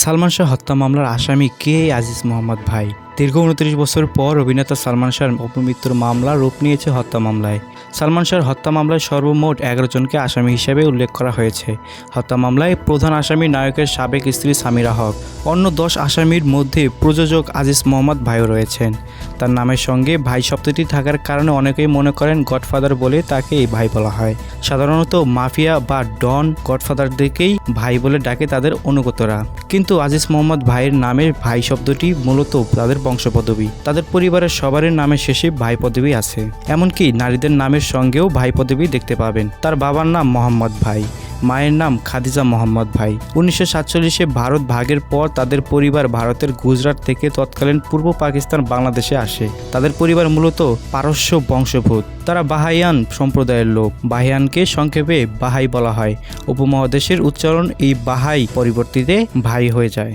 সালমান শাহ হত্যা মামলার আসামি কে আজিজ মোহাম্মদ ভাই? দীর্ঘ উনত্রিশ বছর পর অভিনেতা সালমান শাহর অপমৃত্যুর মামলা রূপ নিয়েছে হত্যা মামলায়। সালমান শাহর হত্যা মামলায় সর্বমোট এগারো জনকে আসামি হিসেবে উল্লেখ করা হয়েছে। হত্যা মামলায় প্রধান আসামি নায়কের সাবেক স্ত্রী সামিরা হক, অন্য দশ আসামির মধ্যে প্রযোজক আজিজ মোহাম্মদ ভাইও রয়েছেন। তার নামের সঙ্গে ভাই শব্দটি থাকার কারণে অনেকেই মনে করেন গডফাদার বলে তাকে এই ভাই বলা হয়। সাধারণত মাফিয়া বা ডন গডফাদারদেরকেই ভাই বলে ডাকে তাদের অনুগতরা। কিন্তু আজিজ মোহাম্মদ ভাইয়ের নামের ভাই শব্দটি মূলত তাদের বংশপদবী। তাদের পরিবারের সবারই নামের শেষে ভাই পদবী আছে। এমনকি নারীদের নামের সঙ্গেও ভাই পদবী দেখতে পাবেন। তার বাবার নাম মোহাম্মদ ভাই, মায়ের নাম খাদিজা মোহাম্মদ ভাই। উনিশশো সাতচল্লিশে ভারত ভাগের পর তাদের পরিবার ভারতের গুজরাট থেকে তৎকালীন পূর্ব পাকিস্তান বাংলাদেশে আসে। তাদের পরিবার মূলত পারস্য বংশভূত তারা বাহাইয়ান সম্প্রদায়ের লোক। বাহাইয়ানকে সংক্ষেপে বাহাই বলা হয়। উপমহাদেশের উচ্চারণ এই বাহাই পরিবর্তিতে ভাই হয়ে যায়।